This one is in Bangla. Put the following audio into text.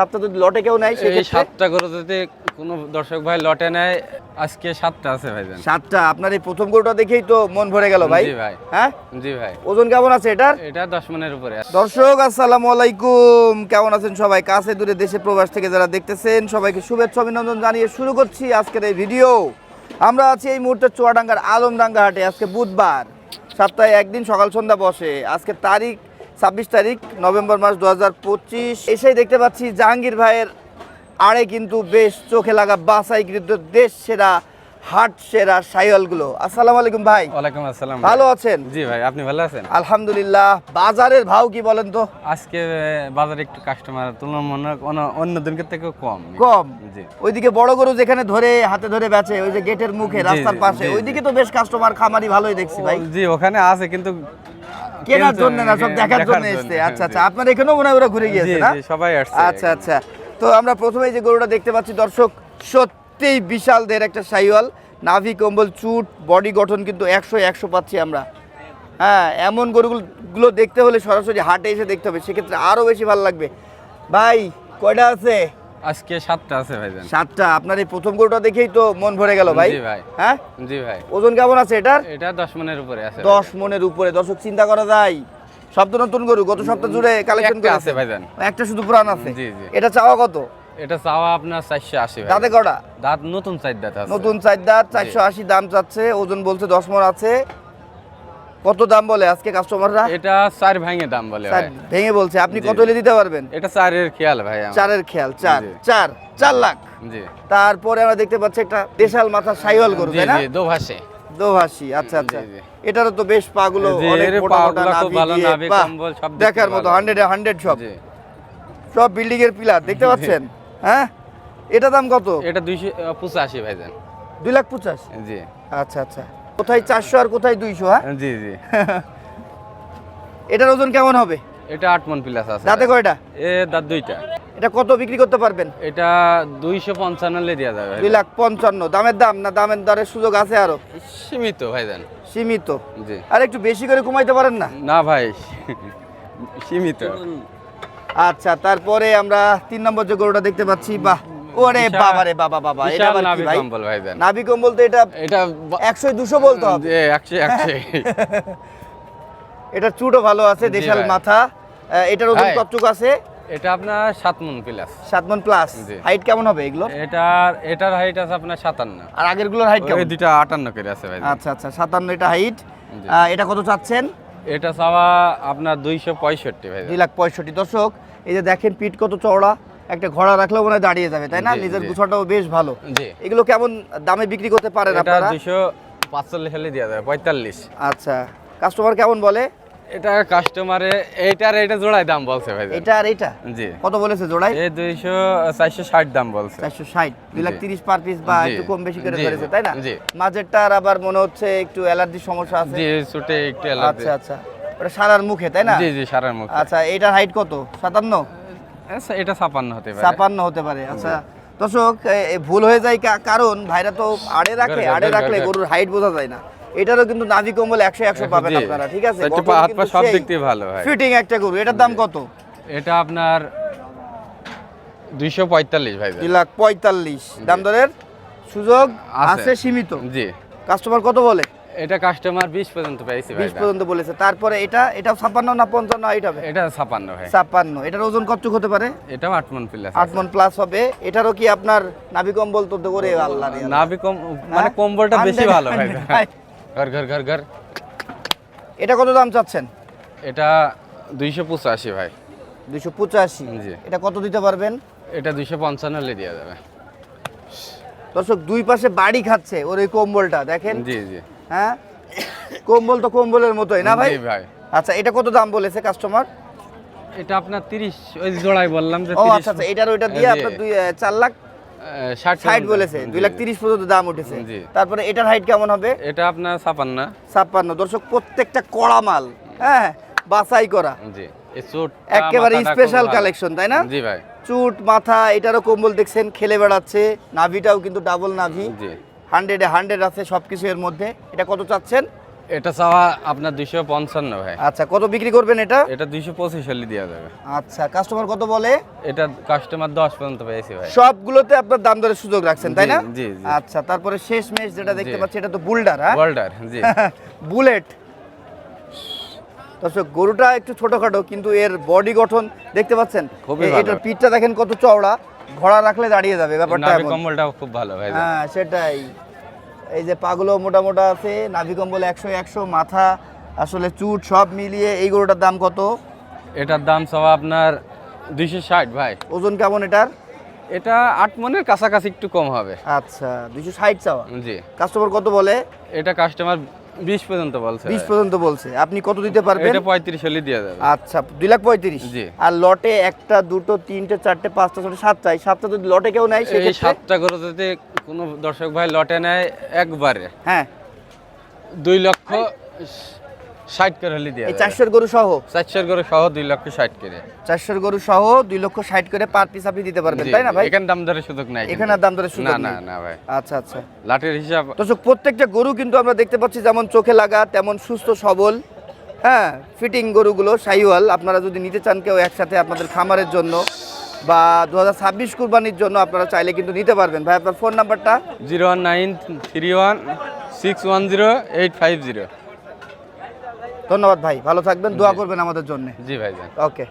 সাতটা যদি লটে কেউ নেয় সেক্ষেত্রে? সাতটা গরু যদি কোনো দর্শক ভাই লটে নেয় আজকে সাতটা আছে ভাইজান। সাতটা আপনার এই প্রথম গরুটা দেখেই তো মন ভরে গেল ভাই। জি ভাই। হ্যাঁ? জি ভাই। ওজন কেমন আছে এটার? এটা দশ মনের উপরে দর্শক আসসালামু আলাইকুম। কেমন আছেন সবাই? কাছে দূরে দেশে প্রবাস থেকে যারা দেখতেছেন সবাইকে শুভেচ্ছা অভিনন্দন জানিয়ে শুরু করছি আজকের এই ভিডিও আমরা আছি এই মুহূর্তে চুয়াডাঙ্গার আলমডাঙ্গা হাটে। আজকে বুধবার সপ্তাহে একদিন সকাল সন্ধ্যা বসে। আজকে তারিখ ছাব্বিশ তারিখ নভেম্বর মাস দু হাজার পঁচিশ। এসেই দেখতে পাচ্ছি জাহাঙ্গীর ভাইয়ের আড়ে কিন্তু বেশ চোখে লাগা বাসাই কিন্তু দেশ সেরা হাট সেরা সাইওয়ালগুলো। আসসালামু আলাইকুম ভাই। ওয়ালাইকুম আসসালাম ভালো আছেন? জি ভাই আপনি ভালো আছেন? আলহামদুলিল্লাহ। বাজারের ভাও কি বলেন তো? আজকে বাজারে একটু কাস্টমার তুলনামূলক অন্য- দিনকে থেকে কম। কম? জি। ওইদিকে বড় গরু যেখানে ধরে হাতে ধরে বেচে ওই যে গেটের মুখে রাস্তার পাশে ওইদিকে তো বেশ কাস্টমার খামারি ভালোই দেখছি ভাই। জি ওখানে আছে কিন্তু কেনার জন্য না সব হ্যাঁ, দেখার জন্য এসছে। হ্যাঁ, আচ্ছা আচ্ছা আপনার এখানেও মনে হয় ওরা ঘুরে গিয়েছে না সবাই আসছে। আচ্ছা আচ্ছা। তো আমরা প্রথমেই যে গরুটা দেখতে পাচ্ছি দর্শক সত্যিই বিশাল দের একটা সাইওয়াল। নাভি কম্বল চুট বডি গঠন কিন্তু একশো একশো পাচ্ছি আমরা। হ্যাঁ এমন গরুগুলো দেখতে হলে সরাসরি হাটে এসে দেখতে হবে। সেক্ষেত্রে আরও বেশি ভালো লাগবে। ভাই কয়টা আছে? আজকে সাতটা আছে ভাইজান। সাতটা আপনার এই প্রথম গরুটা দেখেই তো মন ভরে গেল ভাই। জি ভাই। হ্যাঁ? জি ভাই। ওজন কেমন আছে এটার? এটা দশ মনের উপরে আছে দশ মনের উপরে। দর্শক চিন্তা করা যায়। নতুন গরু গত সপ্তাহ জুড়ে কালেকশন একটা করে আছে ভাইজান। একটা শুধু পুরান আছে। জি, জি। এটা চাওয়া কত? এটা চাওয়া আপনার চারশো আশি দাঁতে কটা? দাঁত নতুন চার দাঁত নতুন চার দাঁত চারশো আশি দাম চাচ্ছে ওজন বলছে দশ মন আছে। কত দাম বলে আজকে কাস্টমাররা এটা চার ভাঙে দাম বলে ভেঙে বলছে। আপনি কত হলে দিতে পারবেন? এটা চারের খেয়াল ভাই চারের খেয়াল চার চার চার লাখ। তারপরে আমরা দেখতে পাচ্ছি একটা দেশাল মাথা সাইওয়াল গরু তাই না? দোভাষে। দোভাষী আচ্ছা আচ্ছা। এটারও তো বেশ পাগুলো অনেক মোটা মোটা নাভি দেখার মতো। হান্ড্রেডে হান্ড্রেড সব। সব বিল্ডিং এর পিলার দেখতে পাচ্ছেন? হ্যাঁ? এটা দাম কত? এটা দুইশো পঁচাশি ভাইজান। দুই লাখ পঞ্চাশ জি। আচ্ছা আচ্ছা। কোথায় চারশো আর কোথায় দুইশো হ্যাঁ? জি জি। এটার ওজন কেমন হবে? এটা আট মন প্লাস আছে। দাঁতে কয়টা? এ দাঁত দুইটা। এটা কত বিক্রি করতে পারবেন? এটা দুইশো পঞ্চান্ন লে দেওয়া যাবে দুই লাখ পঞ্চান্ন। দামের দাম না দামের দরের সুযোগ আছে আরও? সীমিত ভাইজান সীমিত। জি। আর একটু বেশি করে কমাইতে পারেন না? না ভাই সীমিত। আচ্ছা তারপরে আমরা তিন নম্বর যে গরুটা দেখতে পাচ্ছি বাহ! ওরে বাবা রে বাবা বাবা এটা আবার কি ভাই? কম্বল ভাইজান নাভি কম্বল তো এটা এটা বা- একশো দুশো বলতে হবে। জি, একশো একশো। এটা চুটও ভালো আছে দেশাল মাথা। এটার ওজন কতটুকু আছে? এটা আপনার সাত মন প্লাস সাত মন প্লাস হাইট কেমন হবে এগুলো এটার এটার হাইট আছে আপনার সাতান্ন। আর আগেরগুলোর হাইট কেমন? দুইটা আটান্ন করে আছে ভাই। আচ্ছা আচ্ছা সাতান্ন এটা হাইট। এটা কত চাচ্ছেন? এটা চাওয়া আপনার দুইশো পঁয়ষট্টি ভাই। দুই লাখ পঁয়ষট্টি। দর্শক এই যে দেখেন পিঠ কত চওড়া। একটা ঘোড়া রাখলেও মনে দাঁড়িয়ে যাবে তাই না? নিজের। গুছাটাও বেশ ভালো। এগুলো কেমন দামে বিক্রি করতে পারেন আপনারা? দুইশো পাঁচচল্লিশ হলে দেওয়া যাবে পঁয়তাল্লিশ। আচ্ছা কাস্টমার কেমন বলে? এটা কাস্টমারে এইটার এটা জোড়ায় দাম বলছে ভাই। এটা আর এটা জি। কত বলেছে জোড়ায়? এই দুইশো চারশো ষাট দাম বলছে। চারশো ষাট দুই লাখ জি। তিরিশ পার পিস বা একটু কম বেশি করে তাই না? জি। মাঝেরটার আবার মনে হচ্ছে একটু অ্যালার্জির সমস্যা আছে। জি ছুটে একটু আচ্ছা আচ্ছা। ওটা সারার মুখে তাই না? জি জি সারার মুখ। আচ্ছা এটার হাইট কত? সাতান্ন? আচ্ছা, এটা ছাপান্ন হতে পারে। ছাপান্ন হতে পারে আচ্ছা। দর্শক ভুল হয়ে যায় কারণ ভাইরা তো আড়ে রাখে আড়ে রাখলে গরুর হাইট বোঝা যায় না। এটারও কিন্তু নাভি কম্বল একশো একশো পাবেন আপনারা ঠিক আছে? হাত পা সব দিক থেকে ভালো হয়। ফিটিং একটা গরু এটার দাম কত? এটা আপনার দুইশো পঁয়তাল্লিশ ভাই। দুই লাখ পঁয়তাল্লিশ। দাম দরের সুযোগ। আছে। সীমিত। জি। কাস্টমার কত বলে? এটা কাস্টমার বিশ পর্যন্ত পেয়েছি ভাই বিশ পর্যন্ত বলেছে। তারপরে এটা এটা ছাপ্পান্ন না পঞ্চান্ন হাইট হবে? এটা ছাপান্ন ভাই। ছাপ্পান্ন। এটার ওজন কতটুক হতে পারে? এটাও আট মন প্লাস আট মন প্লাস হবে। এটারও কি আপনার নাভি কম্বল তো করে আল্লাহ রে। নাভি কম মানে হ্যাঁ? কম্বলটা বেশি ভালো ভাই। ঘর ঘর ঘর ঘর। এটা কত দাম চাচ্ছেন? এটা দুইশো পঁচাশি ভাই। দুইশো পঁচাশি। জি। এটা কত দিতে পারবেন? এটা দুইশো পঞ্চান্ন হলে দেওয়া যাবে। দর্শক দুই পাশে বাড়ি খাচ্ছে ওর ওই কম্বলটা দেখেন? জি জি। হ্যাঁ? কম্বল তো কম্বলের মতোই না ভাই? ভাই। আচ্ছা এটা কত দাম বলেছে কাস্টমার এটা আপনার তিরিশ ওই জোড়াই বললাম যে ও আচ্ছা আচ্ছা এটার ওইটা দিয়ে আপনার দুই আহ, চার লাখ আহ, ষাট ষাট পর্যন্ত। বলেছে জি, দুই লাখ জি। তিরিশ পর্যন্ত দাম উঠেছে। তারপরে এটার হাইট কেমন হবে? এটা আপনার ছাপান্ন। ছাপ্পান্ন দর্শক প্রত্যেকটা কড়া মাল হ্যাঁ বাছাই করা। জি। এই চোট একেবারে স্পেশাল কালেকশন তাই না? জি ভাই। চুট মাথা এটারও কম্বল দেখছেন খেলে বেড়াচ্ছে। নাভিটাও কিন্তু ডাবল নাভি। জি। হান্ড্রেডে হান্ড্রেড আছে সব কিছু এর মধ্যে। এটা কত চাচ্ছেন? এটা চাওয়া আপনার দুইশো পঞ্চান্ন ভাই। আচ্ছা কত বিক্রি করবেন এটা? এটা দুইশো পঁচিশ হলে দেওয়া যাবে। আচ্ছা কাস্টমার কত বলে? এটা কাস্টমার দশ পর্যন্ত পেয়েছি ভাই। সবগুলোতে আপনার দাম দরের সুযোগ রাখছেন তাই না? জি, জি। আচ্ছা তারপরে শেষ মেশ যেটা দেখতে পাচ্ছি এটা তো বুলডার হ্যাঁ? গোল্ডার জি। বুলেট। দর্শক গরুটা একটু ছোটখাটো কিন্তু এর বডি গঠন দেখতে পাচ্ছেন? এটার পিঠটা দেখেন কত চওড়া। ঘোড়া রাখলে দাঁড়িয়ে যাবে ব্যাপারটা নাভি। কম্বলটাও খুব ভালো ভাই হ্যাঁ সেটাই। এই যে পাগুলো মোটা মোটা আছে নাভি কম্বল একশো একশো মাথা আসলে চুট সব মিলিয়ে এই গরুটার দাম কত? এটার দাম চাওয়া আপনার দুইশো ষাট ভাই। ওজন কেমন এটার? এটা আট মনের কাছাকাছি একটু কম হবে। আচ্ছা দুইশো ষাট চাওয়া। জি। কাস্টমার কত বলে? এটা কাস্টমার বিশ পর্যন্ত বলছে। বিশ ভাই। পর্যন্ত বলছে। আপনি কত দিতে পারবেন? এটা পঁয়ত্রিশ হলে দিয়ে যাবে আচ্ছা দুই লাখ পঁয়ত্রিশ? জি। আর লটে একটা দুটো তিনটে চারটে পাঁচটা ছটা সাতটাই সাতটা যদি লটে কেউ নেয় এই সেক্ষেত্রে? সাতটা করে যদি কোনো দর্শক ভাই লটে নেয় একবারে হ্যাঁ। দুই লক্ষ ষাট করে হলে যাবে। চারশোর গরু সহ? চারশোর করে সহ দুই লক্ষ ষাট করে। চারশোর গরু সহ দুই লক্ষ ষাট করে পার পিস আপনি দিতে পারবেন তাই না ভাই? এখানে দাম দরের সুযোগ নাই এখানে দাম দরের সুযোগ না না না ভাই। আচ্ছা আচ্ছা। লাটের হিসাব দর্শক প্রত্যেকটা গরু কিন্তু আমরা দেখতে পাচ্ছি যেমন চোখে লাগা তেমন সুস্থ সবল। হ্যাঁ ফিটিং গরুগুলো সাইওয়াল আপনারা যদি নিতে চান কেউ একসাথে আপনাদের খামারের জন্য বা দু হাজার ছাব্বিশ কুরবানির জন্য আপনারা চাইলে কিন্তু নিতে পারবেন। ভাই আপনার ফোন নাম্বারটা zero one nine three one six one zero eight five zero. ধন্যবাদ ভাই ভালো থাকবেন দোয়া করবেন আমাদের জন্য। জি ভাই ওকে